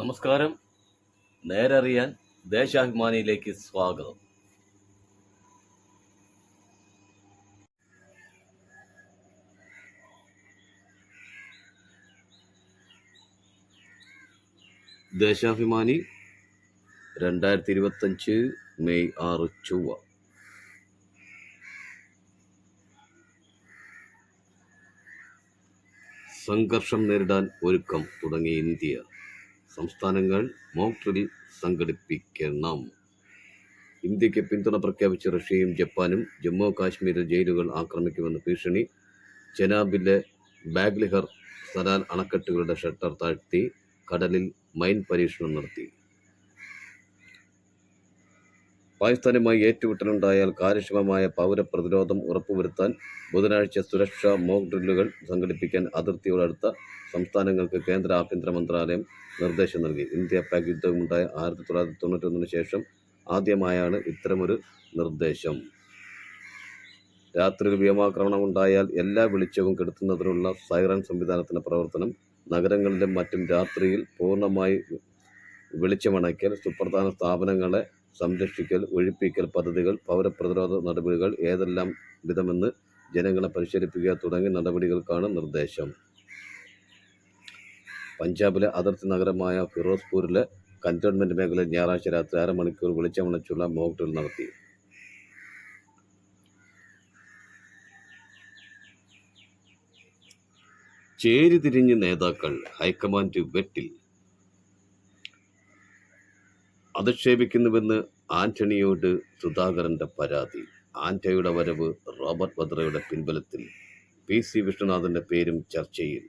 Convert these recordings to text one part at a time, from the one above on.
നമസ്കാരം. നേരറിയാൻ ദേശാഭിമാനിയിലേക്ക് സ്വാഗതം. ദേശാഭിമാനി രണ്ടായിരത്തി ഇരുപത്തഞ്ച് മെയ് ആറ് ചൊവ്വ. സംഘർഷം നേരിടാൻ ഒരുക്കം തുടങ്ങിയ ഇന്ത്യ. സംസ്ഥാനങ്ങൾ മോക് ഡ്രിൽ സംഘടിപ്പിക്കണം. ഇന്ത്യയ്ക്ക് പിന്തുണ പ്രഖ്യാപിച്ച റഷ്യയും ജപ്പാനും ജമ്മു കാശ്മീരിൽ ജയിലുകൾ ആക്രമിക്കുമെന്ന് ഭീഷണി ചെനാബിലെ ബാഗ്ലിഹർ സലാൽ അണക്കെട്ടുകളുടെ ഷട്ടർ താഴ്ത്തി കടലിൽ മൈൻ പരീക്ഷണം നടത്തി. പാകിസ്ഥാനുമായി ഏറ്റുമുട്ടലുണ്ടായാൽ കാര്യക്ഷമമായ പൗരപ്രതിരോധം ഉറപ്പുവരുത്താൻ ബുധനാഴ്ച സുരക്ഷാ മോക്ക് ഡ്രില്ലുകൾ സംഘടിപ്പിക്കാൻ അതിർത്തിയോടടുത്ത സംസ്ഥാനങ്ങൾക്ക് കേന്ദ്ര ആഭ്യന്തര മന്ത്രാലയം നിർദ്ദേശം നൽകി. ഇന്ത്യ പാക് യുദ്ധമുണ്ടായ ആയിരത്തി തൊള്ളായിരത്തി തൊണ്ണൂറ്റൊന്നിന് ശേഷം ആദ്യമായാണ് ഇത്തരമൊരു നിർദ്ദേശം. രാത്രിയിൽ വ്യോമാക്രമണം ഉണ്ടായാൽ എല്ലാ വെളിച്ചവും കെടുത്തുന്നതിനുള്ള സൈറൺ സംവിധാനത്തിന്റെ പ്രവർത്തനം നഗരങ്ങളിലും മറ്റും രാത്രിയിൽ പൂർണമായി വെളിച്ചമണയ്ക്കൽ സുപ്രധാന സ്ഥാപനങ്ങളെ സംരക്ഷിക്കൽ ഒഴിപ്പിക്കൽ പദ്ധതികൾ പൗരപ്രതിരോധ നടപടികൾ ഏതെല്ലാം വിധമെന്ന് ജനങ്ങളെ പരിശീലിപ്പിക്കുക തുടങ്ങിയ നടപടികൾക്കാണ് നിർദ്ദേശം. പഞ്ചാബിലെ അതിർത്തി നഗരമായ ഫിറോസ്പൂരിലെ കന്റോൺമെന്റ് മേഖലയിൽ ഞായറാഴ്ച രാത്രി അരമണിക്കൂർ വെളിച്ചമണച്ചുള്ള മോക്ക് ഡ്രിൽ നടത്തി. ചേരിതിരിഞ്ഞ് നേതാക്കൾ ഹൈക്കമാൻഡ് വെട്ടിൽ. അധിക്ഷേപിക്കുന്നുവെന്ന് ആന്റണിയോട് സുധാകരന്റെ പരാതി. ആന്റയുടെ വരവ് റോബർട്ട് വദ്രയുടെ പിൻബലത്തിൽ. പി സി വിഷ്ണുനാഥന്റെ പേരും ചർച്ചയിൽ.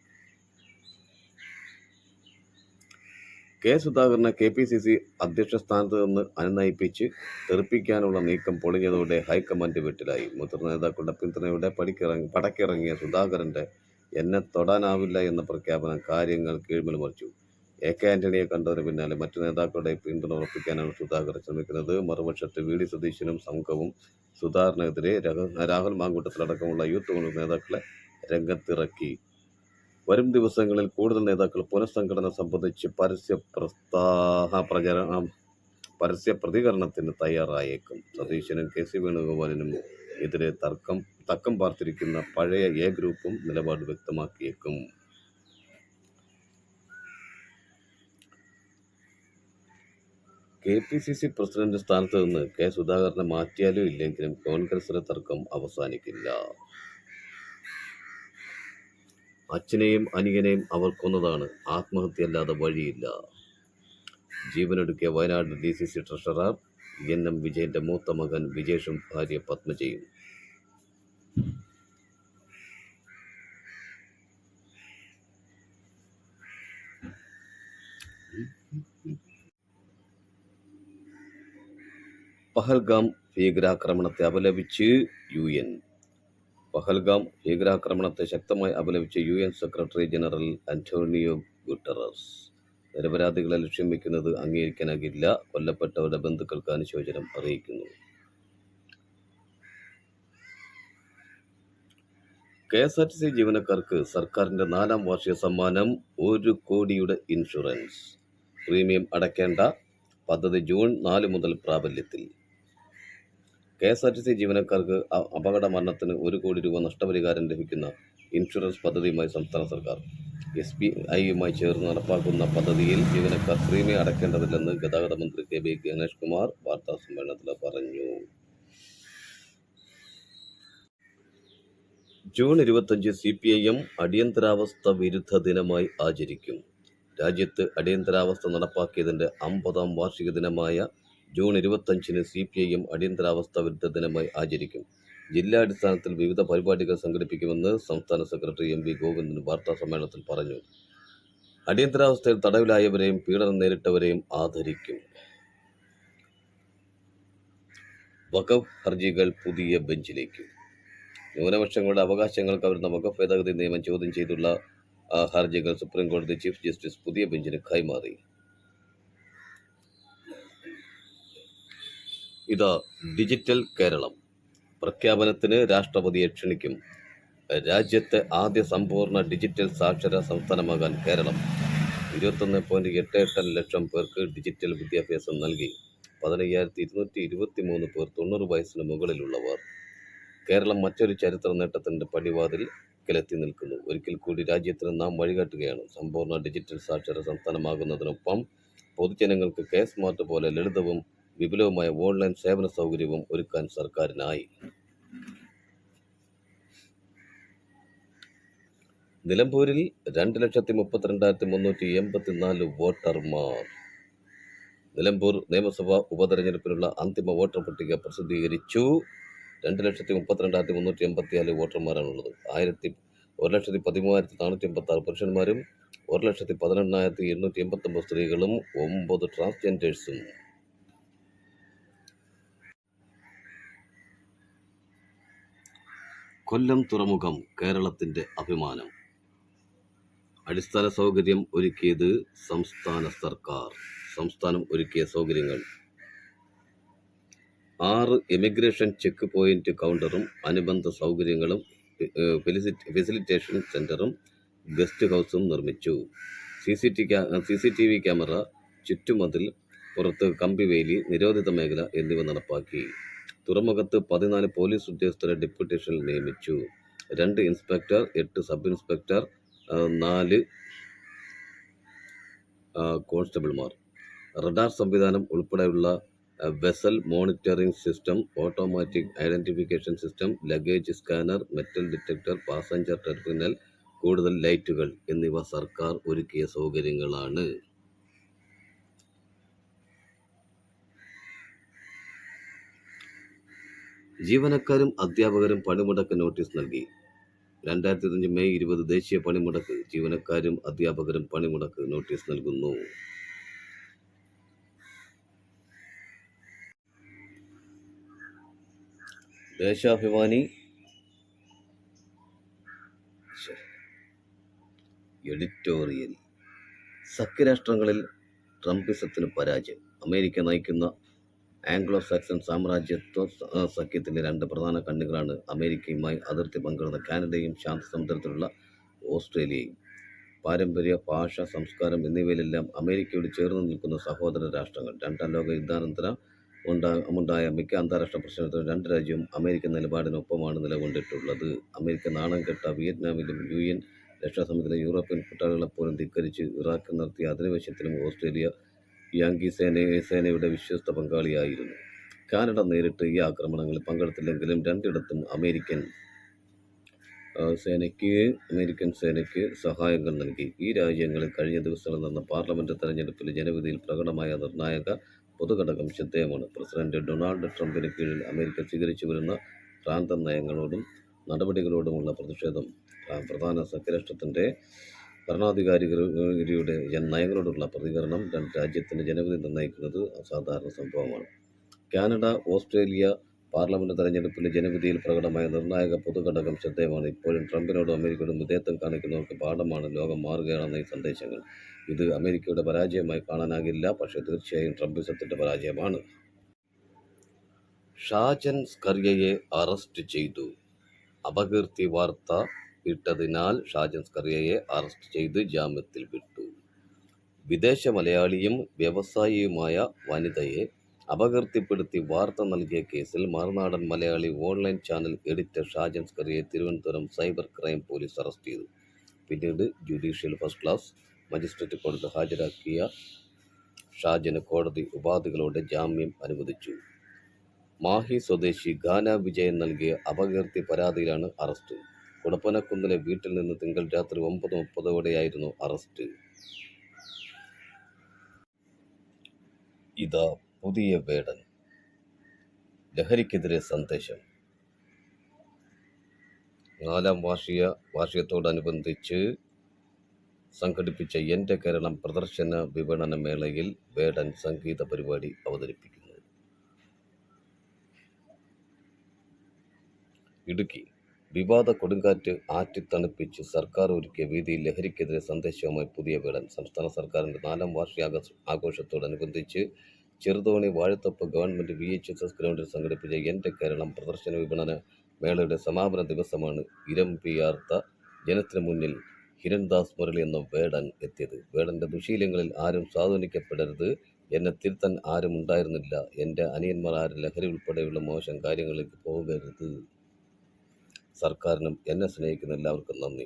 കെ സുധാകരനെ കെ പി സി സി അധ്യക്ഷ സ്ഥാനത്ത് നിന്ന് അനുനയിപ്പിച്ച് തെറിപ്പിക്കാനുള്ള നീക്കം പൊളിഞ്ഞതോടെ ഹൈക്കമാൻഡ് വീട്ടിലായി. മുതിർന്ന നേതാക്കളുടെ പിന്തുണയോടെ പടിക്കിറങ്ങി പടക്കിറങ്ങിയ സുധാകരന്റെ എന്നെ തൊടാനാവില്ല എന്ന പ്രഖ്യാപനം കാര്യങ്ങൾ കീഴ്മൽ മറിച്ചു എ കെ ആന്റണിയെ കണ്ടതിന് പിന്നാലെ മറ്റു നേതാക്കളുടെ പിന്തുണ ഉറപ്പിക്കാനാണ് സുധാകരൻ ശ്രമിക്കുന്നത്. മറുപക്ഷത്ത് വി. ഡി. സതീശനും സംഘവും സുധാകരനെതിരെ രഹ- രാഹുൽ മാങ്കൂട്ടത്തിലടക്കമുള്ള യൂത്ത് കോൺഗ്രസ് നേതാക്കളെ രംഗത്തിറക്കി. വരും ദിവസങ്ങളിൽ കൂടുതൽ നേതാക്കൾ പുനഃസംഘടന സംബന്ധിച്ച് പരസ്യ പ്രസ്താഹ പ്രചരണം പരസ്യ പ്രതികരണത്തിന് തയ്യാറായേക്കും. സതീശനും കെ. സി. വേണുഗോപാലിനും എതിരെ തർക്കം തക്കം പാർത്തിരിക്കുന്ന പഴയ എ ഗ്രൂപ്പും നിലപാട് വ്യക്തമാക്കിയേക്കും. K P C C president സ്ഥാനത്ത് നിന്ന് കെ സുധാകരനെ മാറ്റിയാലും ഇല്ലെങ്കിലും കോൺഗ്രസിലെ തർക്കം അവസാനിക്കില്ല. അച്ഛനെയും അനിയനെയും അവർ കൊന്നതാണ് ആത്മഹത്യയല്ലാതെ വഴിയില്ല. ജീവനൊടുക്കിയ Wayanad D C C treasurer N M വിജയന്റെ മൂത്ത മകൻ വിജേഷും ഭാര്യ പത്മജയും. പഹൽഗാം ഭീകരാക്രമണത്തെ അപലപിച്ച് യു എൻ. പഹൽഗാം ഭീകരാക്രമണത്തെ ശക്തമായി അപലപിച്ച് U N secretary general Antonio Guterres. നിരപരാധികളെ ലക്ഷ്യം വെക്കുന്നത് അംഗീകരിക്കാനാകില്ല. കൊല്ലപ്പെട്ടവരുടെ ബന്ധുക്കൾക്ക് അനുശോചനം അറിയിക്കുന്നു. K S R T C ജീവനക്കാർക്ക് സർക്കാരിന്റെ നാലാം വാർഷിക സമ്മാനം ഒരു കോടിയുടെ ഇൻഷുറൻസ്. പ്രീമിയം അടയ്ക്കേണ്ട പദ്ധതി ജൂൺ നാല് മുതൽ പ്രാബല്യത്തിൽ. K S R T C ജീവനക്കാർക്ക് അപകട മരണത്തിന് ഒരു കോടി രൂപ നഷ്ടപരിഹാരം ലഭിക്കുന്ന ഇൻഷുറൻസ് പദ്ധതിയുമായി സംസ്ഥാന സർക്കാർ. എസ് ബി ഐയുമായി ചേർന്ന് നടപ്പാക്കുന്ന പദ്ധതിയിൽ ജീവനക്കാർ പ്രീമിയം അടയ്ക്കേണ്ടതില്ലെന്ന് ഗതാഗത മന്ത്രി കെ ബി ഗണേഷ് കുമാർ വാർത്താ സമ്മേളനത്തിൽ പറഞ്ഞു. ജൂൺ ഇരുപത്തഞ്ച് സി പി ഐ എം അടിയന്തരാവസ്ഥ വിരുദ്ധ ദിനമായി ആചരിക്കും. രാജ്യത്ത് അടിയന്തരാവസ്ഥ നടപ്പാക്കിയതിന്റെ അമ്പതാം വാർഷിക ദിനമായ ജൂൺ ഇരുപത്തഞ്ചിന് സി പി ഐ എം അടിയന്തരാവസ്ഥ വിരുദ്ധ ദിനമായി ആചരിക്കും. ജില്ലാടിസ്ഥാനത്തിൽ വിവിധ പരിപാടികൾ സംഘടിപ്പിക്കുമെന്ന് സംസ്ഥാന സെക്രട്ടറി എം വി ഗോവിന്ദൻ വാർത്താ സമ്മേളനത്തിൽ പറഞ്ഞു. അടിയന്തരാവസ്ഥയിൽ തടവിലായവരെയും പീഡനം നേരിട്ടവരെയും ആദരിക്കും. വഖഫ് ഹർജികൾ പുതിയ ബെഞ്ചിലേക്ക്. ന്യൂനപക്ഷങ്ങളുടെ അവകാശങ്ങൾക്ക് കവരുന്ന വഖഫ് ഭേദഗതി നിയമം ചോദ്യം ചെയ്തുള്ള ഹർജികൾ സുപ്രീം കോടതി ചീഫ് ജസ്റ്റിസ് പുതിയ ബെഞ്ചിന് കൈമാറി. ഇതാ ഡിജിറ്റൽ കേരളം. പ്രഖ്യാപനത്തിന് രാഷ്ട്രപതിയെ ക്ഷണിക്കും. രാജ്യത്തെ ആദ്യ സമ്പൂർണ ഡിജിറ്റൽ സാക്ഷര സംസ്ഥാനമാകാൻ കേരളം. ഇരുപത്തൊന്ന് പോയിന്റ് എട്ട് എട്ട് ലക്ഷം പേർക്ക് ഡിജിറ്റൽ വിദ്യാഭ്യാസം നൽകി. പതിനയ്യായിരത്തി ഇരുന്നൂറ്റി ഇരുപത്തി മൂന്ന് പേർ തൊണ്ണൂറ് വയസ്സിന് മുകളിലുള്ളവർ. കേരളം മറ്റൊരു ചരിത്ര നേട്ടത്തിന്റെ പടിവാതിൽ കിലെത്തി നിൽക്കുന്നു. ഒരിക്കൽ കൂടി രാജ്യത്തിന് നാം വഴികാട്ടുകയാണ്. സമ്പൂർണ ഡിജിറ്റൽ സാക്ഷര സംസ്ഥാനമാകുന്നതിനൊപ്പം പൊതുജനങ്ങൾക്ക് കെ സ്മാർട്ട് പോലെ ലളിതവും വിപുലവുമായ ഓൺലൈൻ സേവന സൗകര്യവും ഒരുക്കാൻ സർക്കാരിനായി. നിലമ്പൂരിൽ രണ്ട് ലക്ഷത്തി മുപ്പത്തിരണ്ടായിരത്തി മുന്നൂറ്റി എൺപത്തിനാല് വോട്ടർമാർ. നിലമ്പൂർ നിയമസഭാ ഉപതെരഞ്ഞെടുപ്പിനുള്ള അന്തിമ വോട്ടർ പട്ടിക പ്രസിദ്ധീകരിച്ചു. രണ്ട് ലക്ഷത്തി മുപ്പത്തിരണ്ടായിരത്തി മുന്നൂറ്റി എൺപത്തിനാല് വോട്ടർമാരാണുള്ളത്. ആയിരത്തി ഒരു ലക്ഷത്തി പതിമൂവായിരത്തി നാനൂറ്റി എൺപത്തി ആറ് പുരുഷന്മാരും ഒരു ലക്ഷത്തി പതിനെണ്ണായിരത്തി എണ്ണൂറ്റി എൺപത്തൊമ്പത് സ്ത്രീകളും ഒമ്പത് ട്രാൻസ്ജെൻഡേഴ്സും. കൊല്ലം തുറമുഖം കേരളത്തിന്റെ അഭിമാനം. അടിസ്ഥാന സൗകര്യം ഒരുക്കിയത് സംസ്ഥാന സർക്കാർ. സംസ്ഥാനം ഒരുക്കിയ സൗകര്യങ്ങൾ. ആറ് എമിഗ്രേഷൻ ചെക്ക് പോയിന്റ് കൗണ്ടറും അനുബന്ധ സൗകര്യങ്ങളും ഫെസിലിറ്റേഷൻ സെന്ററും ഗസ്റ്റ് ഹൗസും നിർമ്മിച്ചു. C C T C C T V camera ചുറ്റുമതിൽ പുറത്ത് കമ്പിവേലി നിരോധിത മേഖല എന്നിവ നടപ്പാക്കി. തുറമുഖത്ത് പതിനാല് പോലീസ് ഉദ്യോഗസ്ഥരെ ഡെപ്യൂട്ടേഷനിൽ നിയമിച്ചു. രണ്ട് ഇൻസ്പെക്ടർ എട്ട് സബ് ഇൻസ്പെക്ടർ നാല് കോൺസ്റ്റബിൾമാർ. റഡാർ സംവിധാനം ഉൾപ്പെടെയുള്ള vessel monitoring system automatic identification system luggage scanner metal detector passenger terminal കൂടുതൽ ലൈറ്റുകൾ എന്നിവ സർക്കാർ ഒരുക്കിയ സൗകര്യങ്ങളാണ്. ജീവനക്കാരും അധ്യാപകരും പണിമുടക്ക് നോട്ടീസ് നൽകി. രണ്ടായിരത്തി ഇരുപത്തഞ്ച് മെയ് ഇരുപത് ദേശീയ പണിമുടക്ക് ജീവനക്കാരും അധ്യാപകരും പണിമുടക്ക് നോട്ടീസ് നൽകുന്നു. ദേശാഭിമാനി. എഡിറ്റോറിയൽ. സഖ്യരാഷ്ട്രങ്ങളിൽ ട്രംപിസത്തിന് പരാജയം. അമേരിക്ക നയിക്കുന്ന ആംഗ്ലോ സാക്സൺ സാമ്രാജ്യത്വ സഖ്യത്തിലെ രണ്ട് പ്രധാന കണ്ണികളാണ് അമേരിക്കയുമായി അതിർത്തി പങ്കിടുന്ന കാനഡയും ശാന്തസമുദ്രത്തിലുള്ള ഓസ്ട്രേലിയയും. പാരമ്പര്യ ഭാഷ സംസ്കാരം എന്നിവയിലെല്ലാം അമേരിക്കയോട് ചേർന്ന് നിൽക്കുന്ന സഹോദര രാഷ്ട്രങ്ങൾ. രണ്ടാം ലോക യുദ്ധാനന്തര ഉണ്ടാ ഉണ്ടായ മിക്ക അന്താരാഷ്ട്ര പ്രശ്നത്തിലും രണ്ട് രാജ്യവും അമേരിക്കൻ നിലപാടിനൊപ്പമാണ് നിലകൊണ്ടിട്ടുള്ളത്. അമേരിക്ക നാണം കെട്ട വിയറ്റ്നാമിലും യു എൻ രക്ഷാസമിതിയിലെ യൂറോപ്യൻ കൂട്ടാളികളെപ്പോലും ധിക്കരിച്ച് ഇറാഖിൽ നടത്തിയ അധിനിവേശത്തിലും ഓസ്ട്രേലിയ യാങ്കി സേന സേനയുടെ വിശ്വസ്ത പങ്കാളിയായിരുന്നു. കാനഡ നേരിട്ട് ഈ ആക്രമണങ്ങളിൽ പങ്കെടുത്തില്ലെങ്കിലും രണ്ടിടത്തും അമേരിക്കൻ സേനയ്ക്ക് അമേരിക്കൻ സേനയ്ക്ക് സഹായങ്ങൾ നൽകി. ഈ രാജ്യങ്ങളിൽ കഴിഞ്ഞ ദിവസങ്ങളിൽ നടന്ന പാർലമെന്റ് തെരഞ്ഞെടുപ്പിൽ ജനവിധിയിൽ പ്രകടമായ നിർണായക പൊതുഘടകം ശ്രദ്ധേയമാണ്. പ്രസിഡന്റ് ഡൊണാൾഡ് ട്രംപിന് കീഴിൽ അമേരിക്ക സ്വീകരിച്ചു വരുന്ന പ്രാന്ത നയങ്ങളോടും നടപടികളോടുമുള്ള പ്രതിഷേധം പ്രധാന സഖ്യരാഷ്ട്രത്തിന്റെ ഭരണാധികാരികളുടെ നയങ്ങളോടുള്ള പ്രതികരണം രാജ്യത്തിന്റെ ജനവിധി നിർണയിക്കുന്നത് അസാധാരണ സംഭവമാണ്. കാനഡ ഓസ്ട്രേലിയ പാർലമെന്റ് തെരഞ്ഞെടുപ്പിലെ ജനവിധിയിൽ പ്രകടമായ നിർണായക പൊതുഘടകം ശ്രദ്ധേയമാണ്. ഇപ്പോഴും ട്രംപിനോടും അമേരിക്കയോടും വിധേയത്വം കാണിക്കുന്നവർക്ക് പാഠമാണ് ലോകം മാറുകയാണെന്ന ഈ സന്ദേശങ്ങൾ. ഇത് അമേരിക്കയുടെ പരാജയമായി കാണാനാകില്ല പക്ഷേ തീർച്ചയായും ട്രംപിസത്തിന്റെ പരാജയമാണ്. ഷാജൻ സ്കറിയയെ അറസ്റ്റ് ചെയ്തു. അപകീർത്തി വാർത്ത ഇട്ടതിനാൽ ഷാജൻസ് കറിയയെ അറസ്റ്റ് ചെയ്ത് ജാമ്യത്തിൽ വിട്ടു. വിദേശ മലയാളിയും വ്യവസായിയുമായ വനിതയെ അപകീർത്തിപ്പെടുത്തി വാർത്ത നൽകിയ കേസിൽ Marunadan Malayali online channel editor ഷാജൻസ് സ്കറിയെ Thiruvananthapuram cyber crime police arrest ചെയ്തു. പിന്നീട് ജുഡീഷ്യൽ ഫസ്റ്റ് ക്ലാസ് മജിസ്ട്രേറ്റ് കോടതി ഹാജരാക്കിയ ഷാജന് കോടതി ഉപാധികളോടെ ജാമ്യം അനുവദിച്ചു. മാഹി സ്വദേശി ഗാന വിജയൻ നൽകിയ അപകീർത്തി പരാതിയിലാണ് അറസ്റ്റ്. കുടപ്പനക്കുന്നിലെ വീട്ടിൽ നിന്ന് തിങ്കൾ രാത്രി ഒമ്പത് മുപ്പതോടെയായിരുന്നു അറസ്റ്റ്. ഇതാ പുതിയ വേടൻ. ലഹരിക്കെതിരെ സന്ദേശം. നാലാം വാർഷിക വാർഷികത്തോടനുബന്ധിച്ച് സംഘടിപ്പിച്ച എന്റെ കേരളം പ്രദർശന വിപണന മേളയിൽ വേടൻ സംഗീത പരിപാടി അവതരിപ്പിക്കുന്നു. ഇടുക്കി. വിവാദ കൊടുങ്കാറ്റ് ആറ്റിത്തണുപ്പിച്ച് സർക്കാർ ഒരുക്കിയ വീതിയിൽ ലഹരിക്കെതിരെ സന്ദേശവുമായി പുതിയ വീടൻ സംസ്ഥാന സർക്കാരിന്റെ നാലാം വാർഷിക ആഘോഷത്തോടനുബന്ധിച്ച് Cheruthoni Vazhathoppu government V H S S ഗ്രൗണ്ടിൽ സംഘടിപ്പിച്ച എന്റെ കേരളം പ്രദർശന വിപണന മേളയുടെ സമാപന ദിവസമാണ് ഇരമ്പിയാർത്ത ജനത്തിന് മുന്നിൽ ഹിരൺദാസ് മുരളി എന്ന വേടൻ എത്തിയത്. വേടന്റെ ദുശീലങ്ങളിൽ ആരും സ്വാധീനിക്കപ്പെടരുത്. എന്നെ തിരുത്താൻ ആരും ഉണ്ടായിരുന്നില്ല. എന്റെ അനിയന്മാർ ആരും ലഹരി ഉൾപ്പെടെയുള്ള മോശം കാര്യങ്ങളിലേക്ക് പോകരുത്. സർക്കാരിനും എന്നെ സ്നേഹിക്കുന്ന എല്ലാവർക്കും നന്ദി.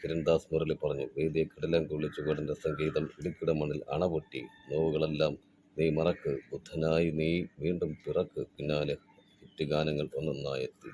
കിരൺദാസ് മുരളി പറഞ്ഞു വേദിയെ കിടലം കൊള്ളിച്ചു ചുവടിന്റെ സംഗീതം ഇടുക്കിട മണ്ണിൽ അണപൊട്ടി. നോവുകളെല്ലാം നീ മറക്ക്. ബുദ്ധനായി നീ വീണ്ടും പിറക്ക്. പിന്നാലെ ഹിറ്റ് ഗാനങ്ങൾ ഒന്നൊന്നായെത്തി.